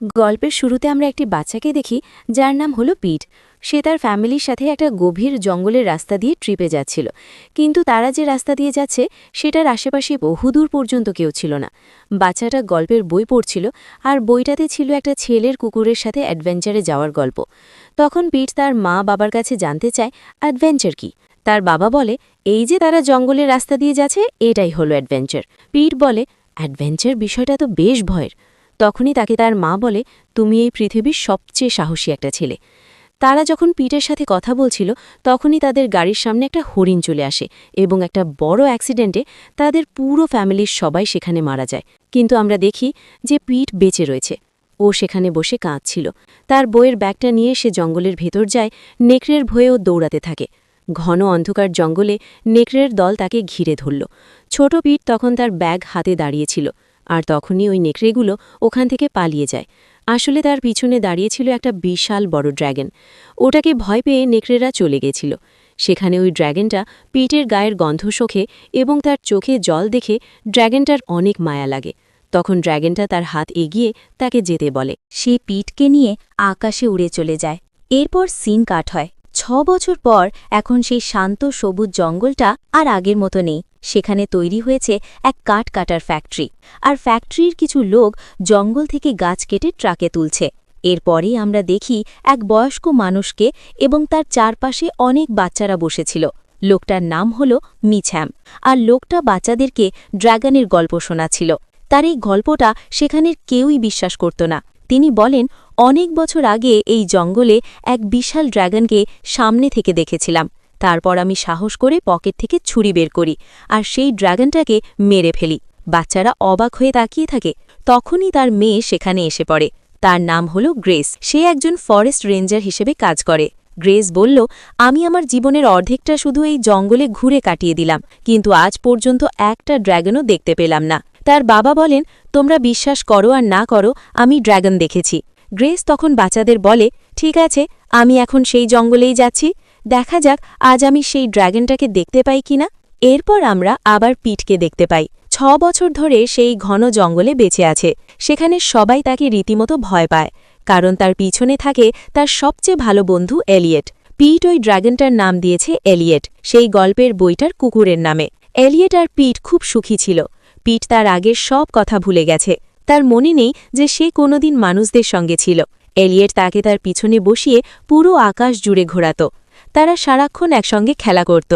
গল্পের শুরুতে আমরা একটি বাচ্চাকে দেখি, যার নাম হলো পিট। সে তার ফ্যামিলির সাথে একটা গভীর জঙ্গলের রাস্তা দিয়ে ট্রিপে যাচ্ছিল। কিন্তু তারা যে রাস্তা দিয়ে যাচ্ছে, সেটার আশেপাশে বহুদূর পর্যন্ত কেউ ছিল না। বাচ্চাটা গল্পের বই পড়ছিল, আর বইটাতে ছিল একটা ছেলের কুকুরের সাথে অ্যাডভেঞ্চারে যাওয়ার গল্প। তখন পিট তার মা বাবার কাছে জানতে চায়, অ্যাডভেঞ্চার কি? তার বাবা বলে, এই যে তারা জঙ্গলের রাস্তা দিয়ে যাচ্ছে, এটাই হলো অ্যাডভেঞ্চার। পিট বলে, অ্যাডভেঞ্চার বিষয়টা তো বেশ ভয়ের। তখনই তাকে তার মা বলে, তুমি এই পৃথিবীর সবচেয়ে সাহসী একটা ছেলে। তারা যখন পিটের সাথে কথা বলছিল, তখনই তাদের গাড়ির সামনে একটা হরিণ চলে আসে এবং একটা বড় অ্যাক্সিডেন্টে তাদের পুরো ফ্যামিলির সবাই সেখানে মারা যায়। কিন্তু আমরা দেখি যে পিট বেঁচে রয়েছে। ও সেখানে বসে কাঁদছিল। তার বইয়ের ব্যাগটা নিয়ে সে জঙ্গলের ভেতর যায়, নেকড়ের ভয়েও দৌড়াতে থাকে। ঘন অন্ধকার জঙ্গলে নেকড়ের দল তাকে ঘিরে ধরল। ছোট পিট তখন তার ব্যাগ হাতে দাঁড়িয়েছিল আর তখনই ওই নেকড়েগুলো ওখান থেকে পালিয়ে যায়। আসলে তার পিছনে দাঁড়িয়েছিল একটা বিশাল বড় ড্র্যাগন ওটাকে ভয় পেয়ে নেকড়েরা চলে গেছিল। সেখানে ওই ড্র্যাগনটা পিটের গায়ের গন্ধ শোখে এবং তার চোখে জল দেখে ড্র্যাগনটার অনেক মায়া লাগে। তখন ড্র্যাগনটা তার হাত এগিয়ে তাকে যেতে বলে। সে পিটকে নিয়ে আকাশে উড়ে চলে যায়। এরপর সিন কাট হয়। ছ বছর পর এখন সেই শান্ত সবুজ জঙ্গলটা আর আগের মতো নেই। সেখানে তৈরি হয়েছে এক কাঠ কাটার ফ্যাক্টরি। আর ফ্যাক্টরির কিছু লোক জঙ্গল থেকে গাছ কেটে ট্রাকে তুলছে। এরপরেই আমরা দেখি এক বয়স্ক মানুষকে এবং তার চারপাশে অনেক বাচ্চারা বসেছিল। লোকটার নাম হল মিছ্যাম আর লোকটা বাচ্চাদেরকে ড্র্যাগনের গল্প শোনাছিল তার এই গল্পটা সেখানের কেউই বিশ্বাস করত না। তিনি বলেন, অনেক বছর আগে এই জঙ্গলে এক বিশাল ড্র্যাগনকে সামনে থেকে দেখেছিলাম। তারপর আমি সাহস করে পকেট থেকে ছুরি বের করি আর সেই ড্র্যাগনটাকে মেরে ফেলি। বাচ্চারা অবাক হয়ে তাকিয়ে থাকে। তখনই তার মেয়ে সেখানে এসে পড়ে। তার নাম হল গ্রেস। সে একজন ফরেস্ট রেঞ্জার হিসেবে কাজ করে। গ্রেস বলল, আমি আমার জীবনের অর্ধেকটা শুধু এই জঙ্গলে ঘুরে কাটিয়ে দিলাম, কিন্তু আজ পর্যন্ত একটা ড্র্যাগনও দেখতে পেলাম না। তার বাবা বলেন, তোমরা বিশ্বাস করো আর না করো, আমি ড্র্যাগন দেখেছি। গ্রেস তখন বাচ্চাদের বলে, ঠিক আছে, আমি এখন সেই জঙ্গলেই যাচ্ছি, দেখা যাক আজ আমি সেই ড্র্যাগনটাকে দেখতে পাই কিনা এরপর আমরা আবার পিটকে দেখতে পাই। ছ বছর ধরে সেই ঘন জঙ্গলে বেঁচে আছে, সেখানে সবাই তাকে রীতিমতো ভয় পায়, কারণ তার পিছনে থাকে তার সবচেয়ে ভালো বন্ধু এলিয়েট। পিট ওই ড্র্যাগনটার নাম দিয়েছে এলিয়েট, সেই গল্পের বইটার কুকুরের নামে। এলিয়েট আর পিট খুব সুখী ছিল। পিট তার আগের সব কথা ভুলে গেছে। তার মনে নেই যে সে কোনোদিন মানুষদের সঙ্গে ছিল। এলিয়েট তাকে তার পিছনে বসিয়ে পুরো আকাশ জুড়ে ঘোরাত। তারা সারাক্ষণ একসঙ্গে খেলা করত।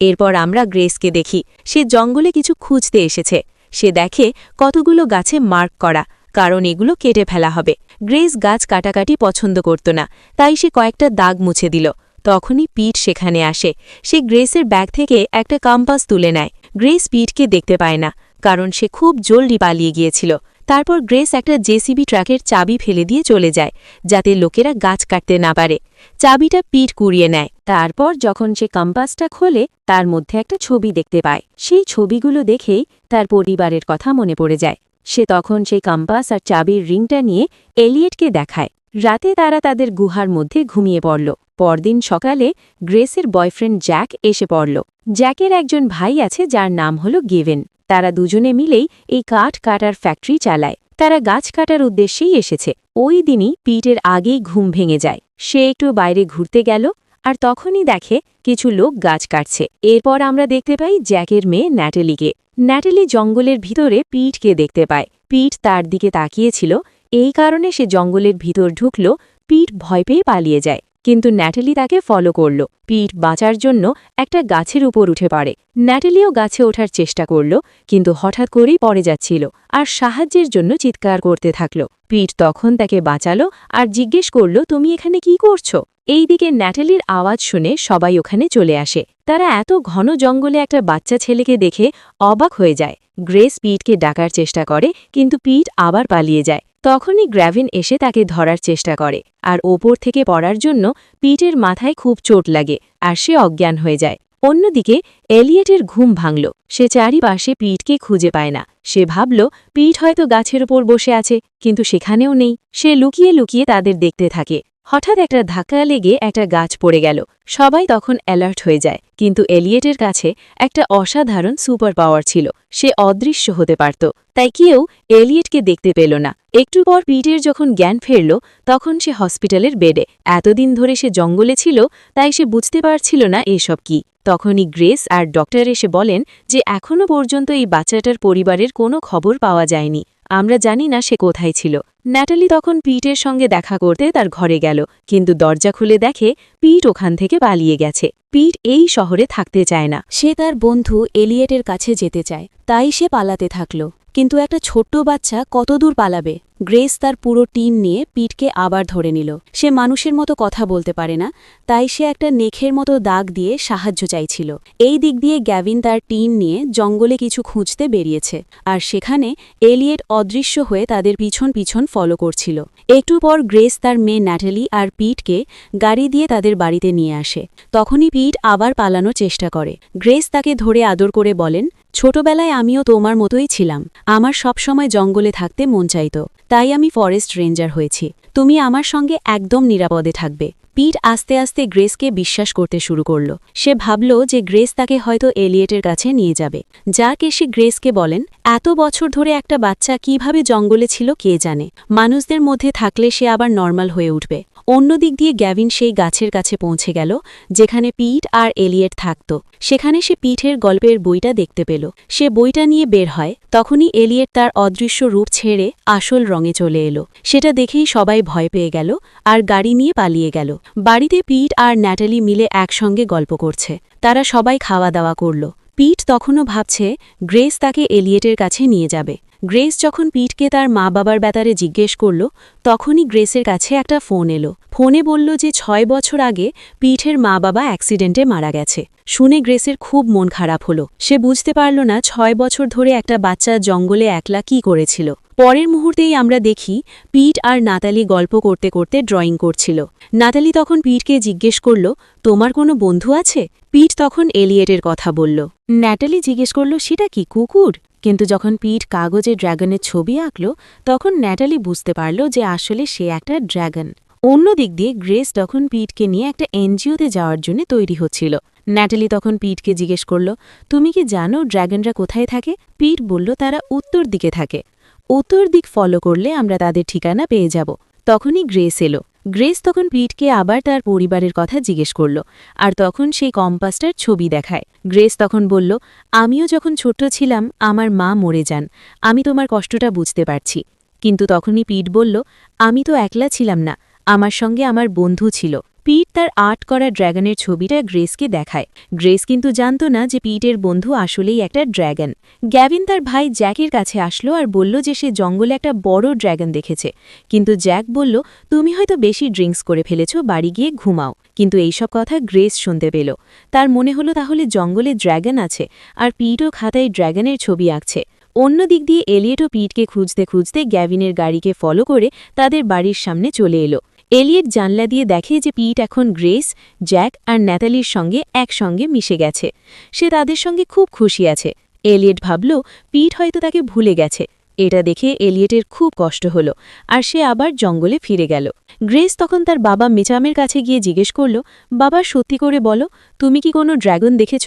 এরপর আমরা গ্রেসকে দেখি, সে জঙ্গলে কিছু খুঁজতে এসেছে। সে দেখে কতগুলো গাছে মার্ক করা, কারণ এগুলো কেটে ফেলা হবে। গ্রেস গাছ কাটাকাটি পছন্দ করত না, তাই সে কয়েকটা দাগ মুছে দিল। তখনই পিট সেখানে আসে। সে গ্রেসের ব্যাগ থেকে একটা কাম্পাস তুলে নেয়। গ্রেস পিটকে দেখতে পায় না। কারণ সে খুব জলদি পালিয়ে গিয়েছিল। তারপর গ্রেস একটা জেসিবি ট্রাকের চাবি ফেলে দিয়ে চলে যায়, যাতে লোকেরা গাছ কাটতে না পারে। চাবিটা পিট কুড়িয়ে নেয়। তারপর যখন সে কম্পাসটা খোলে, তার মধ্যে একটা ছবি দেখতে পায়। সেই ছবিগুলো দেখেই তার পরিবারের কথা মনে পড়ে যায়। সে তখন সেই কম্পাস আর চাবির রিংটা নিয়ে এলিয়েটকে দেখায়। রাতে তারা তাদের গুহার মধ্যে ঘুমিয়ে পড়ল। পরদিন সকালে গ্রেসের বয়ফ্রেন্ড জ্যাক এসে পড়ল। জ্যাকের একজন ভাই আছে যার নাম হল গেভেন। তারা দুজনে মিলেই এই কাঠ কাটার ফ্যাক্টরি চালায়। তারা গাছ কাটার উদ্দেশ্যেই এসেছে। ওই দিনই পিটের আগেই ঘুম ভেঙে যায়। সে একটু বাইরে ঘুরতে গেল আর তখনই দেখে কিছু লোক গাছ কাটছে। এরপর আমরা দেখতে পাই জ্যাকের মেয়ে ন্যাটেলিকে। ন্যাটেলি জঙ্গলের ভিতরে পিটকে দেখতে পায়। পিট তার দিকে তাকিয়েছিল। এই কারণে সে জঙ্গলের ভিতর ঢুকল। পিট ভয় পেয়ে পালিয়ে যায়। কিন্তু ন্যাটেলি তাকে ফলো করল। পিট বাঁচার জন্য একটা গাছের উপর উঠে পারে ন্যাটেলিও গাছে ওঠার চেষ্টা করল, কিন্তু হঠাৎ করেই পড়ে যাচ্ছিল আর সাহায্যের জন্য চিৎকার করতে থাকল। পিট তখন তাকে বাঁচালো আর জিজ্ঞেস করল, তুমি এখানে কি করছ? এই দিকে ন্যাটেলির আওয়াজ শুনে সবাই ওখানে চলে আসে। তারা এত ঘন জঙ্গলে একটা বাচ্চা ছেলেকে দেখে অবাক হয়ে যায়। গ্রেস পিটকে ডাকার চেষ্টা করে, কিন্তু পিট আবার পালিয়ে যায়। তখনই গ্র্যাভিন এসে তাকে ধরার চেষ্টা করে, আর ওপর থেকে পড়ার জন্য পিটের মাথায় খুব চোট লাগে, আর সে অজ্ঞান হয়ে যায়। অন্যদিকে, এলিয়েটের ঘুম ভাঙল, সে চারিপাশে পিটকে খুঁজে পায় না। সে ভাবল, পিট হয়তো গাছের ওপর বসে আছে, কিন্তু সেখানেও নেই। সে লুকিয়ে লুকিয়ে তাদের দেখতে থাকে। হঠাৎ একটা ধাক্কা লেগে একটা গাছ পড়ে গেল। সবাই তখন অ্যালার্ট হয়ে যায়, কিন্তু এলিয়েটের কাছে একটা অসাধারণ সুপার পাওয়ার ছিল, সে অদৃশ্য হতে পারত। তাই কেউ এলিয়েটকে দেখতে পেল না। একটু পর পিটের যখন জ্ঞান ফেরল, তখন সে হসপিটালের বেডে। এতদিন ধরে সে জঙ্গলে ছিল, তাই সে বুঝতে পারছিল না এসব কি। তখনই গ্রেস আর ডক্টর এসে বলেন যে এখনও পর্যন্ত এই বাচ্চাটার পরিবারের কোনো খবর পাওয়া যায়নি। আমরা জানি না সে কোথায় ছিল। ন্যাটালি তখন পিটের সঙ্গে দেখা করতে তার ঘরে গেল, কিন্তু দরজা খুলে দেখে পিট ওখান থেকে পালিয়ে গেছে। পিট এই শহরে থাকতে চায় না। সে তার বন্ধু এলিয়েটের কাছে যেতে চায়, তাই সে পালাতে থাকল। কিন্তু একটা ছোট্ট বাচ্চা কতদূর পালাবে? গ্রেস তার পুরো টিম নিয়ে পিটকে আবার ধরে নিল। সে মানুষের মতো কথা বলতে পারে না, তাই সে একটা নেখের মতো দাগ দিয়ে সাহায্য চাইছিল। এই দিক দিয়ে গ্যাভিন তার টিম নিয়ে জঙ্গলে কিছু খুঁজতে বেরিয়েছে, আর সেখানে এলিয়েট অদৃশ্য হয়ে তাদের পিছন পিছন ফলো করছিল। একটু পর গ্রেস তার মেয়ে ন্যাটালি আর পিটকে গাড়ি দিয়ে তাদের বাড়িতে নিয়ে আসে। তখনই পিট আবার পালানোর চেষ্টা করে। গ্রেস তাকে ধরে আদর করে বলেন ছোটবেলায় আমিও তোমার মতোই ছিলাম। আমার সবসময় জঙ্গলে থাকতে মন চাইত। তাই আমি ফরেস্ট রেঞ্জার হয়েছি। তুমি আমার সঙ্গে একদম নিরাপদে থাকবে। পিট আস্তে আস্তে গ্রেসকে বিশ্বাস করতে শুরু করল। সে ভাবল যে গ্রেস তাকে হয়তো এলিয়েটের কাছে নিয়ে যাবে। যাকে সে গ্রেসকে বলেন, এত বছর ধরে একটা বাচ্চা কীভাবে জঙ্গলে ছিল কে জানে? মানুষদের মধ্যে থাকলে সে আবার নর্মাল হয়ে উঠবে। অন্য দিক দিয়ে গ্যাভিন সেই গাছের কাছে পৌঁছে গেল, যেখানে পিট আর এলিয়েট থাকত। সেখানে সে পিঠের গল্পের বইটা দেখতে পেল। সে বইটা নিয়ে বের হয়, তখনই এলিয়েট তার অদৃশ্য রূপ ছেড়ে আসল রঙে চলে এলো। সেটা দেখেই সবাই ভয় পেয়ে গেল আর গাড়ি নিয়ে পালিয়ে গেল। বাড়িতে পিট আর ন্যাটালি মিলে একসঙ্গে গল্প করছে। তারা সবাই খাওয়া দাওয়া করল। পিট তখনও ভাবছে, গ্রেস তাকে এলিয়েটের কাছে নিয়ে যাবে। গ্রেস যখন পিটকে তার মা বাবার ব্যাপারে জিজ্ঞেস করল, তখনই গ্রেসের কাছে একটা ফোন এলো। ফোনে বলল যে ছয় বছর আগে পিঠের মা বাবা অ্যাক্সিডেন্টে মারা গেছে। শুনে গ্রেসের খুব মন খারাপ হলো। সে বুঝতে পারল না ছয় বছর ধরে একটা বাচ্চা জঙ্গলে একলা কি করেছিল। পরের মুহূর্তেই আমরা দেখি পিট আর নাতালি গল্প করতে করতে ড্রয়িং করছিল। নাতালি তখন পিটকে জিজ্ঞেস করল, তোমার কোনো বন্ধু আছে? পিট তখন এলিয়েটের কথা বলল। ন্যাটালি জিজ্ঞেস করল, সেটা কি কুকুর? কিন্তু যখন পিট কাগজে ড্র্যাগনের ছবি আঁকল, তখন ন্যাটালি বুঝতে পারল যে আসলে সে একটা ড্র্যাগন অন্য দিক দিয়ে গ্রেস তখন পিটকে নিয়ে একটা এনজিওতে যাওয়ার জন্য তৈরি হচ্ছিল। ন্যাটালি তখন পিটকে জিজ্ঞেস করল, তুমি কি জানো ড্র্যাগনরা কোথায় থাকে? পিট বলল, তারা উত্তর দিকে থাকে। উত্তর দিক ফলো করলে আমরা তাদের ঠিকানা পেয়ে যাব। তখনই গ্রেস এলো। গ্রেস তখন পিটকে আবার তার পরিবারের কথা জিজ্ঞেস করল, আর তখন সেই কম্পাসটার ছবি দেখায়। গ্রেস তখন বলল, আমিও যখন ছোট্ট ছিলাম, আমার মা মরে যান, আমি তোমার কষ্টটা বুঝতে পারছি। কিন্তু তখনই পিট বলল, আমি তো একলা ছিলাম না, আমার সঙ্গে আমার বন্ধু ছিল। পিট তার আর্ট করা ড্র্যাগনের ছবিটা গ্রেসকে দেখায়। গ্রেস কিন্তু জানত না যে পিটের বন্ধু আসলেই একটা ড্র্যাগন গ্যাভিন তার ভাই জ্যাকের কাছে আসলো আর বলল যে সে জঙ্গলে একটা বড় ড্র্যাগন দেখেছে। কিন্তু জ্যাক বলল, তুমি হয়তো বেশি ড্রিঙ্কস করে ফেলেছ, বাড়ি গিয়ে ঘুমাও। কিন্তু এইসব কথা গ্রেস শুনতে পেল। তার মনে হলো তাহলে জঙ্গলে ড্র্যাগন আছে আর পিটও খাতায় ড্র্যাগনের ছবি আঁকছে। অন্য দিক দিয়ে এলিয়েটও পিটকে খুঁজতে খুঁজতে গ্যাভিনের গাড়িকে ফলো করে তাদের বাড়ির সামনে চলে এলো। এলিয়েট জানলা দিয়ে দেখে যে পিট এখন গ্রেস, জ্যাক আর ন্যাতালির সঙ্গে একসঙ্গে মিশে গেছে। সে তাদের সঙ্গে খুব খুশি আছে। এলিয়েট ভাবল, পিট হয়তো তাকে ভুলে গেছে। এটা দেখে এলিয়েটের খুব কষ্ট হলো আর সে আবার জঙ্গলে ফিরে গেল। গ্রেস তখন তার বাবা মেচামের কাছে গিয়ে জিজ্ঞেস করল, বাবা, সত্যি করে বলো, তুমি কি কোনো ড্র্যাগন দেখেছ?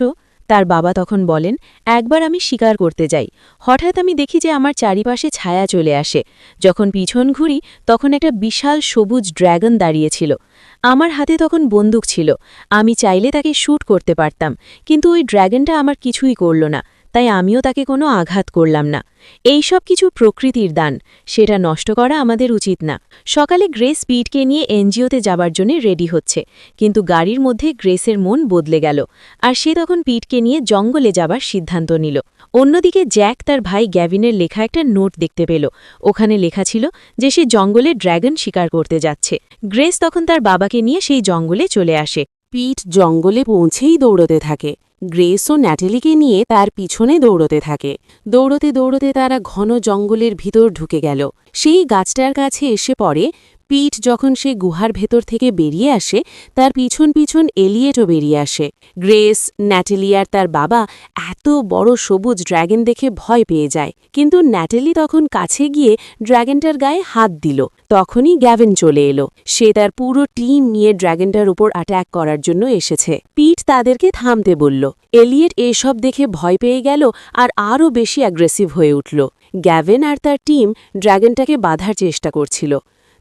তার বাবা তখন বলেন, একবার আমি শিকার করতে যাই। হঠাৎ আমি দেখি যে আমার চারিপাশে ছায়া চলে আসে। যখন পিছন ঘুরি, তখন একটা বিশাল সবুজ ড্র্যাগন দাঁড়িয়েছিল আমার হাতে তখন বন্দুক ছিল। আমি চাইলে তাকে শ্যুট করতে পারতাম, কিন্তু ওই ড্র্যাগনটা আমার কিছুই করল না। তাই আমিও তাকে কোনো আঘাত করলাম না। এই সব কিছু প্রকৃতির দান, সেটা নষ্ট করা আমাদের উচিত না। সকালে গ্রেস পিটকে নিয়ে এনজিওতে যাবার জন্য রেডি হচ্ছে, কিন্তু গাড়ির মধ্যে গ্রেসের মন বদলে গেল, আর সে তখন পিটকে নিয়ে জঙ্গলে যাবার সিদ্ধান্ত নিল। অন্যদিকে জ্যাক তার ভাই গ্যাভিনের লেখা একটা নোট দেখতে পেল। ওখানে লেখা ছিল যে সে জঙ্গলে ড্র্যাগন শিকার করতে যাচ্ছে। গ্রেস তখন তার বাবাকে নিয়ে সেই জঙ্গলে চলে আসে। পিট জঙ্গলে পৌঁছেই দৌড়তে থাকে। গ্রেস ও ন্যাটেলিকে নিয়ে তার পিছনে দৌড়তে থাকে। দৌড়তে দৌড়তে তারা ঘন জঙ্গলের ভিতর ঢুকে গেল। সেই গাছটার কাছে এসে পড়ে পিট যখন সে গুহার ভেতর থেকে বেরিয়ে আসে, তার পিছন পিছন এলিয়েটও বেরিয়ে আসে। গ্রেস, ন্যাটেলি আর তার বাবা এত বড় সবুজ ড্র্যাগন দেখে ভয় পেয়ে যায়। কিন্তু ন্যাটেলি তখন কাছে গিয়ে ড্র্যাগনটার গায়ে হাত দিল। তখনই গ্যাভেন চলে এলো। সে তার পুরো টিম নিয়ে ড্র্যাগনটার উপর অ্যাট্যাক করার জন্য এসেছে। পিট তাদেরকে থামতে বলল। এলিয়েট এসব দেখে ভয় পেয়ে গেল আর আরও বেশি অ্যাগ্রেসিভ হয়ে উঠল। গ্যাভেন আর তার টিম ড্র্যাগনটাকে বাধার চেষ্টা করছিল।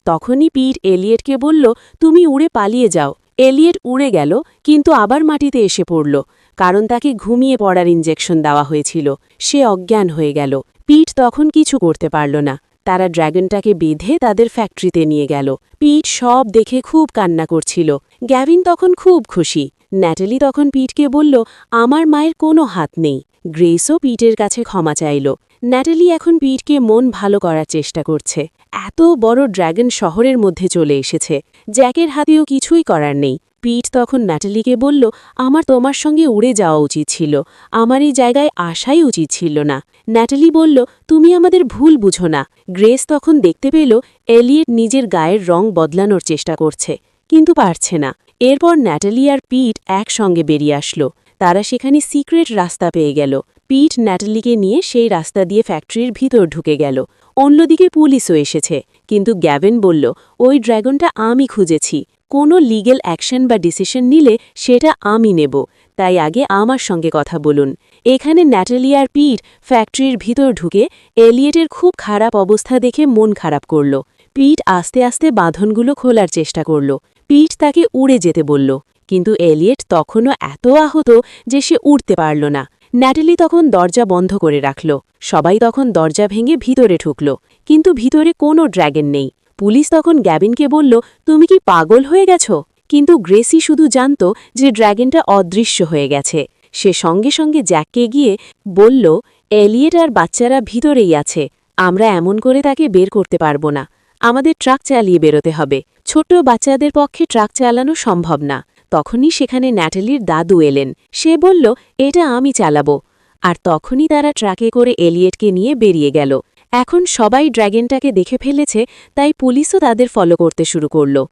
তখনই পিট এলিয়েটকে বলল, তুমি উড়ে পালিয়ে যাও। এলিয়েট উড়ে গেল, কিন্তু আবার মাটিতে এসে পড়ল, কারণ তাকে ঘুমিয়ে পড়ার ইঞ্জেকশন দেওয়া হয়েছিল। সে অজ্ঞান হয়ে গেল। পিট তখন কিছু করতে পারল না। তারা ড্র্যাগনটাকে বেঁধে তাদের ফ্যাক্টরিতে নিয়ে গেল। পিট সব দেখে খুব কান্না করছিল। গ্যাভিন তখন খুব খুশি। ন্যাটালি তখন পিটকে বলল, আমার মায়ের কোনো হাত নেই। গ্রেসও পিটের কাছে ক্ষমা চাইল। ন্যাটালি এখন পিটকে মন ভালো করার চেষ্টা করছে। এত বড় ড্র্যাগন শহরের মধ্যে চলে এসেছে। জ্যাকের হাতেও কিছুই করার নেই। পিট তখন ন্যাটালিকে বলল, আমার তোমার সঙ্গে উড়ে যাওয়া উচিত ছিল। আমার এই জায়গায় আসাই উচিত ছিল না। ন্যাটালি বলল, তুমি আমাদের ভুল বুঝো না। গ্রেস তখন দেখতে পেল, এলিয়েট নিজের গায়ের রং বদলানোর চেষ্টা করছে, কিন্তু পারছে না। এরপর ন্যাটালি আর পিট একসঙ্গে বেরিয়ে আসলো। তারা সেখানে সিক্রেট রাস্তা পেয়ে গেল। পিট ন্যাটালিকে নিয়ে সেই রাস্তা দিয়ে ফ্যাক্টরির ভিতর ঢুকে গেল। অন্যদিকে পুলিশও এসেছে। কিন্তু গ্যাভেন বলল, ওই ড্র্যাগনটা আমি খুঁজেছি। কোনো লিগেল অ্যাকশন বা ডিসিশন নিলে সেটা আমি নেব। তাই আগে আমার সঙ্গে কথা বলুন। এখানে ন্যাটালি আর পিট ফ্যাক্টরির ভিতর ঢুকে এলিয়েটের খুব খারাপ অবস্থা দেখে মন খারাপ করল। পিট আস্তে আস্তে বাঁধনগুলো খোলার চেষ্টা করল। পিট তাকে উড়ে যেতে বলল। কিন্তু এলিয়েট তখনও এত আহত যে সে উড়তে পারল না। ন্যাটালি তখন দরজা বন্ধ করে রাখল। সবাই তখন দরজা ভেঙে ভিতরে ঢুকল। কিন্তু ভিতরে কোনো ড্র্যাগন নেই। পুলিশ তখন গ্যাবিনকে বলল, তুমি কি পাগল হয়ে গেছ? কিন্তু গ্রেসি শুধু জানত যে ড্র্যাগনটা অদৃশ্য হয়ে গেছে। সে সঙ্গে সঙ্গে জ্যাককে গিয়ে বলল, এলিয়েট আর বাচ্চারা ভিতরেই আছে। আমরা এমন করে তাকে বের করতে পারব না। আমাদের ট্রাক চালিয়ে বেরোতে হবে। ছোট্ট বাচ্চাদের পক্ষে ট্রাক চালানো সম্ভব না। তখনই সেখানে ন্যাটালির দাদু এলেন। সে বলল, এটা আমি চালাবো। আর তখনই তারা ট্রাকে করে এলিয়েটকে নিয়ে বেরিয়ে গেল। এখন সবাই ড্র্যাগনটাকে দেখে ফেলেছে, তাই পুলিশও তাদের ফলো করতে শুরু করল।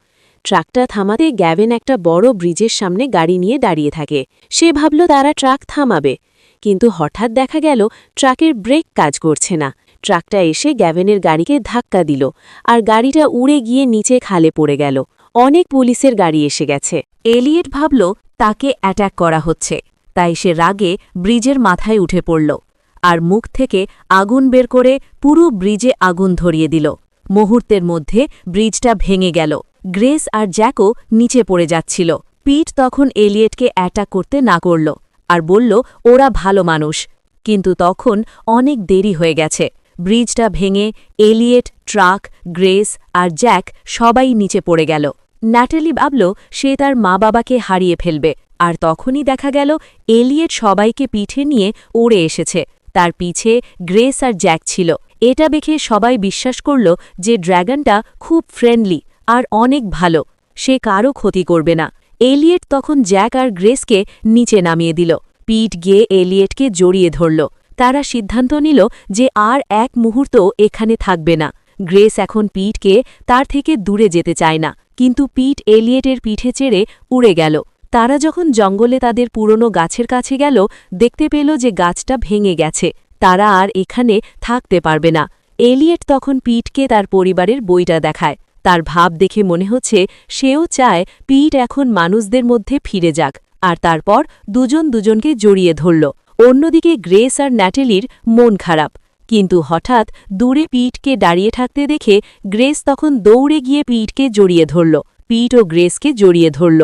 ট্রাকটা থামাতে গ্যাভেন একটা বড় ব্রিজের সামনে গাড়ি নিয়ে দাঁড়িয়ে থাকে। সে ভাবল, তারা ট্রাক থামাবে। কিন্তু হঠাৎ দেখা গেল, ট্রাকের ব্রেক কাজ করছে না। ট্রাকটা এসে গ্যাভেনের গাড়িকে ধাক্কা দিল, আর গাড়িটা উড়ে গিয়ে নিচে খালে পড়ে গেল। অনেক পুলিশের গাড়ি এসে গেছে। এলিয়েট ভাবল, তাকে অ্যাট্যাক করা হচ্ছে। তাই সে রাগে ব্রিজের মাথায় উঠে পড়ল আর মুখ থেকে আগুন বের করে পুরো ব্রিজে আগুন ধরিয়ে দিল। মুহূর্তের মধ্যে ব্রিজটা ভেঙে গেল। গ্রেস আর জ্যাকও নিচে পড়ে যাচ্ছিল। পিট তখন এলিয়েটকে অ্যাটাক করতে না করল আর বলল, ওরা ভালো মানুষ। কিন্তু তখন অনেক দেরি হয়ে গেছে। ব্রিজটা ভেঙে এলিয়েট, ট্রাক, গ্রেস আর জ্যাক সবাই নিচে পড়ে গেল। ন্যাটালি ভাবল সে তার মা বাবাকে হারিয়ে ফেলবে। আর তখনই দেখা গেল, এলিয়েট সবাইকে পিঠে নিয়ে উড়ে এসেছে। তার পিছে গ্রেস আর জ্যাক ছিল। এটা দেখে সবাই বিশ্বাস করল যে ড্র্যাগনটা খুব ফ্রেন্ডলি আর অনেক ভালো। সে কারও ক্ষতি করবে না। এলিয়েট তখন জ্যাক আর গ্রেসকে নিচে নামিয়ে দিল। পিট গিয়ে এলিয়েটকে জড়িয়ে ধরল। তারা সিদ্ধান্ত নিল যে আর এক মুহূর্ত এখানে থাকবে না। গ্রেস এখন পিটকে তার থেকে দূরে যেতে চায় না। কিন্তু পিট এলিয়েটের পিঠে চেড়ে উড়ে গেল। তারা যখন জঙ্গলে তাদের পুরনো গাছের কাছে গেল, দেখতে পেল যে গাছটা ভেঙে গেছে। তারা আর এখানে থাকতে পারবে না। এলিয়েট তখন পিটকে তার পরিবারের বইটা দেখায়। তার ভাব দেখে মনে হচ্ছে সেও চায় পিট এখন মানুষদের মধ্যে ফিরে যাক, আর তারপর দুজন দুজনকে জড়িয়ে ধরল। অন্যদিকে গ্রেস আর ন্যাটেলির মন খারাপ। কিন্তু হঠাৎ দূরে পিটকে দাঁড়িয়ে থাকতে দেখে গ্রেস তখন দৌড়ে গিয়ে পিটকে জড়িয়ে ধরল পিট ও গ্রেসকে জড়িয়ে ধরল,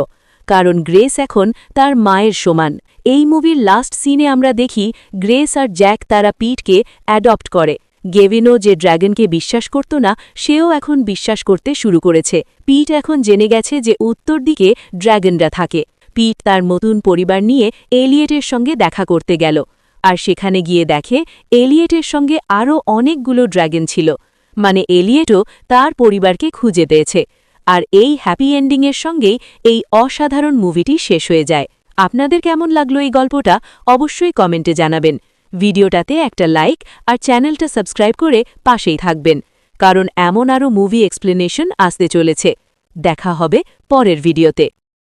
কারণ গ্রেস এখন তার মায়ের সমান। এই মুভির লাস্ট সিনে আমরা দেখি গ্রেস আর জ্যাক তারা পিটকে অ্যাডপ্ট করে। গেভিনও যে ড্র্যাগনকে বিশ্বাস করত না, সেও এখন বিশ্বাস করতে শুরু করেছে। পিট এখন জেনে গেছে যে উত্তর দিকে ড্র্যাগনরা থাকে। পিট তার নতুন পরিবার নিয়ে এলিয়েটের সঙ্গে দেখা করতে গেল। আর সেখানে গিয়ে দেখে এলিয়েটের সঙ্গে আরও অনেকগুলো ড্র্যাগন ছিল। মানে এলিয়েটও তার পরিবারকে খুঁজে পেয়েছে। আর এই হ্যাপি এন্ডিংয়ের সঙ্গেই এই অসাধারণ মুভিটি শেষ হয়ে যায়। আপনাদের কেমন লাগল এই গল্পটা অবশ্যই কমেন্টে জানাবেন। ভিডিওটাতে একটা লাইক আর চ্যানেলটা সাবস্ক্রাইব করে পাশেই থাকবেন। কারণ এমন আরও মুভি এক্সপ্লেনেশন আসতে চলেছে। দেখা হবে পরের ভিডিওতে।